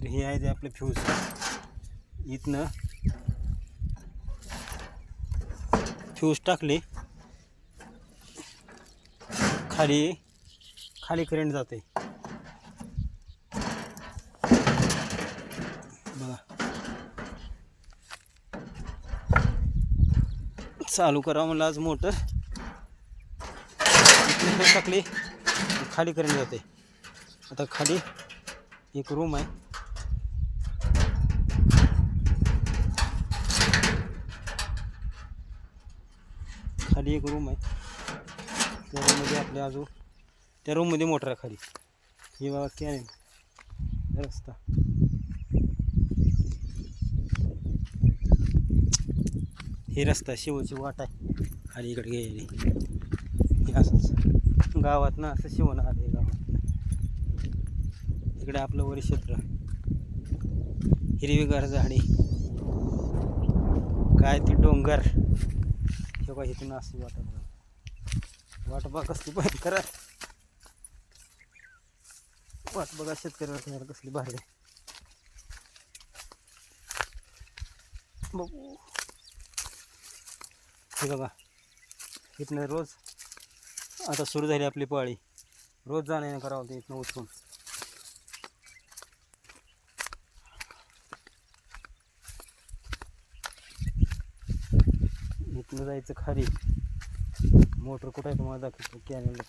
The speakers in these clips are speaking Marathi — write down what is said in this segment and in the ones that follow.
तर हे आहे ते आपलं फ्यूज इथनं फ्यूज टाकले खाली खाली करंट जाते बघा. चालू करा म्हणलं आज मोटर. इथनं टाकली खाली करंट जाते आता खाली एक रूम आहे. खाली एक रूम आहे. त्या रूममध्ये आपल्या अजून त्या रूममध्ये मोटर आहे खाली. ही बाबा कॅन रस्ता. हे रस्ता शिवची वाट आहे. खाली इकडे गेली हे असंच. गावात ना असं शिवण आले गावात. इकडे आपलं वर क्षेत्र. हिरवीगार झाडे. काय ती डोंगर. हे बघा इथून असं वाटत बघा वाट बघा कसली भयंकर करा. वाट बघा शेतकऱ्याला कसली भारी आहे. बघू. हे बघा. इथनं रोज आता सुरू झाली आपली पाळी. रोज जाण्याने करावं ते इथनं उचलून. इथनं जायचं खाली. मोटर कुठं आहे तुम्हाला दाखवतो? कॅनल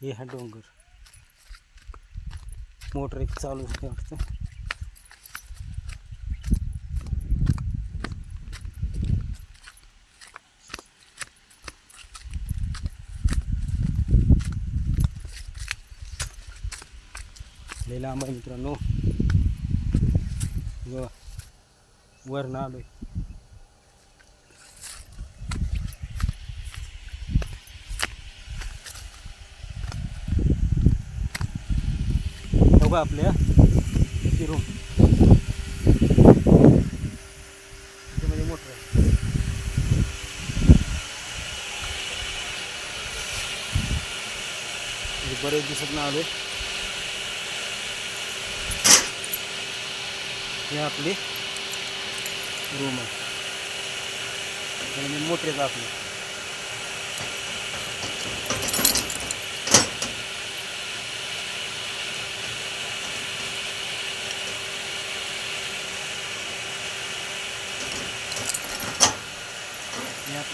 हे हा डोंगर. मोटर एक चालू होते वाटतं लय लांब आहे मित्रांनो. व वरनं आलो बघा आपल्या ती रूम त्यामध्ये मोटर आहे. म्हणजे बरेच दिवसात ना आले हे आपली रूम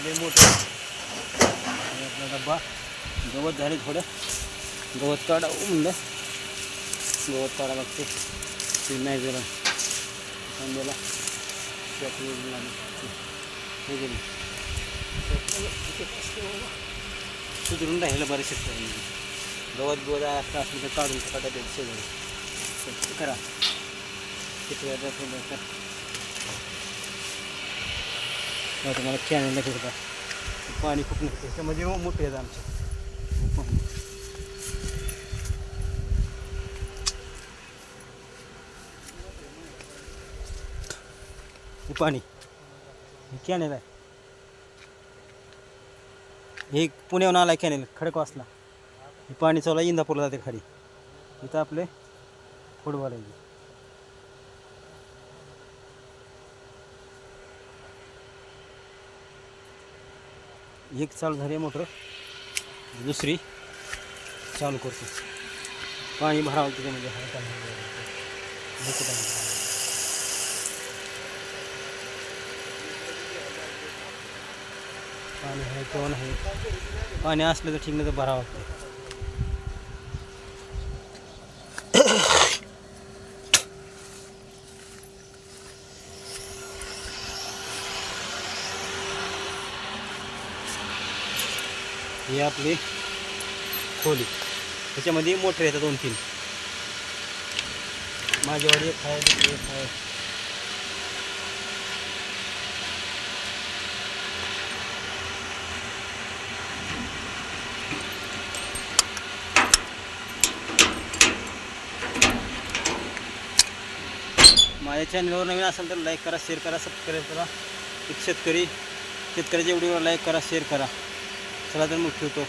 हे मोठे. हे आपला डब्बा. गवत झाले थोडं. गवत काढावं म्हणलं गवत काढा जरा कांद्याला त्यात सुधरून राहिलं बरं शेतकऱ्यांनी गवत गवत असं असलं तर काढून काढा द्यायचं शेजारी. करा. किती वेळा थोडं तर. तुम्हाला कॅनलला फिरता पाणी खूप नसते त्याच्यामध्ये हो मोठे आहेत आमचे. हे पाणी हे कॅनेल आहे हे पुण्याहून आला आहे कॅनेल खडकवासला. हे पाणी चालू आहे इंदापूरला जाते खाली. इथं आपले फुटबॉल आहे. एक चालू झाली आहे मोटर. दुसरी चालू करतो. पाणी भरावं त्याच्यामध्ये पाणी आहे किंवा नाही पाणी असलं तर ठीक नाही तर भरावं लागतं ही आपली खोली. त्याच्यामध्ये मोटर येतात दोन तीन माझ्यावर एक आहे एक आहे. माझ्या चॅनलवर नवीन असेल तर लाईक करा शेअर करा सबस्क्राईब करा. एक शेतकरी शेतकऱ्याच्या व्हिडिओवर लाईक करा शेअर करा. चला तर मग ठेवतो.